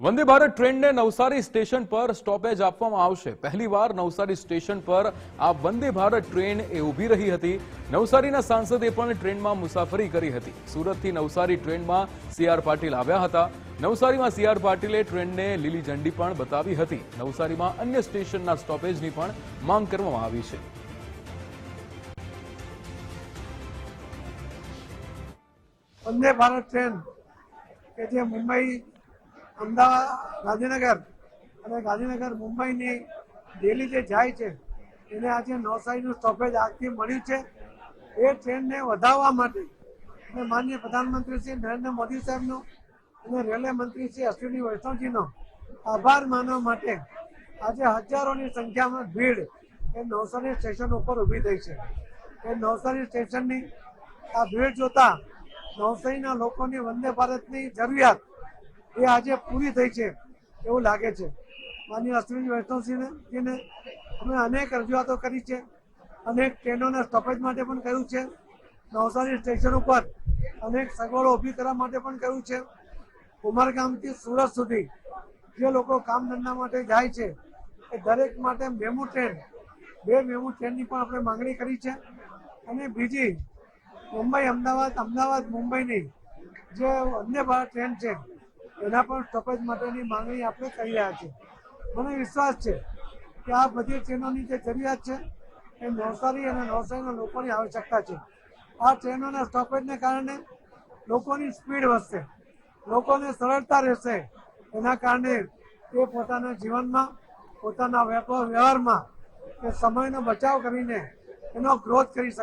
વંદે ભારત ટ્રેનને નવસારી સ્ટેશન પર સ્ટોપેજ આપવામાં આવશે. પહેલીવાર નવસારી સ્ટેશન પર આ વંદે ભારત ટ્રેન એ ઊભી રહી હતી. નવસારીના સાંસદે પણ ટ્રેનમાં મુસાફરી કરી હતી. સુરતથી નવસારી ટ્રેનમાં સીઆર પાટીલ આવ્યા હતા. નવસારીમાં સીઆર પાટીલે ટ્રેનને લીલી ઝંડી પણ બતાવી હતી. નવસારીમાં અન્ય સ્ટેશનના સ્ટોપેજની પણ માંગ કરવામાં આવી છે. વંદે ભારત ટ્રેન કે જે મુંબઈ અમદાવાદ, ગાંધીનગર અને ગાંધીનગર મુંબઈની ડેલી જે જાય છે, એને આજે નવસારીનું સ્ટોપેજ આજથી મળ્યું છે. એ ટ્રેનને વધારવા માટે અને માનનીય પ્રધાનમંત્રી શ્રી નરેન્દ્ર મોદી સાહેબનો અને રેલવે મંત્રી શ્રી અશ્વિની વૈષ્ણવજીનો આભાર માનવા માટે આજે હજારોની સંખ્યામાં ભીડ એ નવસારી સ્ટેશન ઉપર ઊભી થઈ છે. એ નવસારી સ્ટેશનની આ ભીડ જોતા નવસારીના લોકોની વંદે ભારતની જરૂરિયાત એ આજે પૂરી થઈ છે એવું લાગે છે. માનીય અશ્વિની વૈષ્ણવસિંહજીને અમે અનેક રજૂઆતો કરી છે, અનેક ટ્રેનોના સ્ટોપેજ માટે પણ કહ્યું છે, નવસારી સ્ટેશન ઉપર અનેક સગવડો ઊભી કરવા માટે પણ કહ્યું છે. ઉમરગામથી સુરત સુધી જે લોકો કામ ધંધા માટે જાય છે, એ દરેક માટે મેમુ ટ્રેન, બે મેમુ ટ્રેનની પણ આપણે માંગણી કરી છે. અને બીજી, મુંબઈ અમદાવાદ અમદાવાદ, મુંબઈની જે વંદે ભારત ટ્રેન છે એના પણ સ્ટોપેજ માટેની માંગણી આપણે કરી રહ્યા છીએ. મને વિશ્વાસ છે કે આ બધી ટ્રેનોની જે જરૂરિયાત છે એ નવસારી અને નવસારીના લોકોની આવશ્યકતા છે. આ ટ્રેનોના સ્ટોપેજને કારણે લોકોની સ્પીડ વધશે, લોકોને સરળતા રહેશે. એના કારણે તે પોતાના જીવનમાં, પોતાના વેપાર વ્યવહારમાં તે સમયનો બચાવ કરીને એનો ગ્રોથ કરી શકે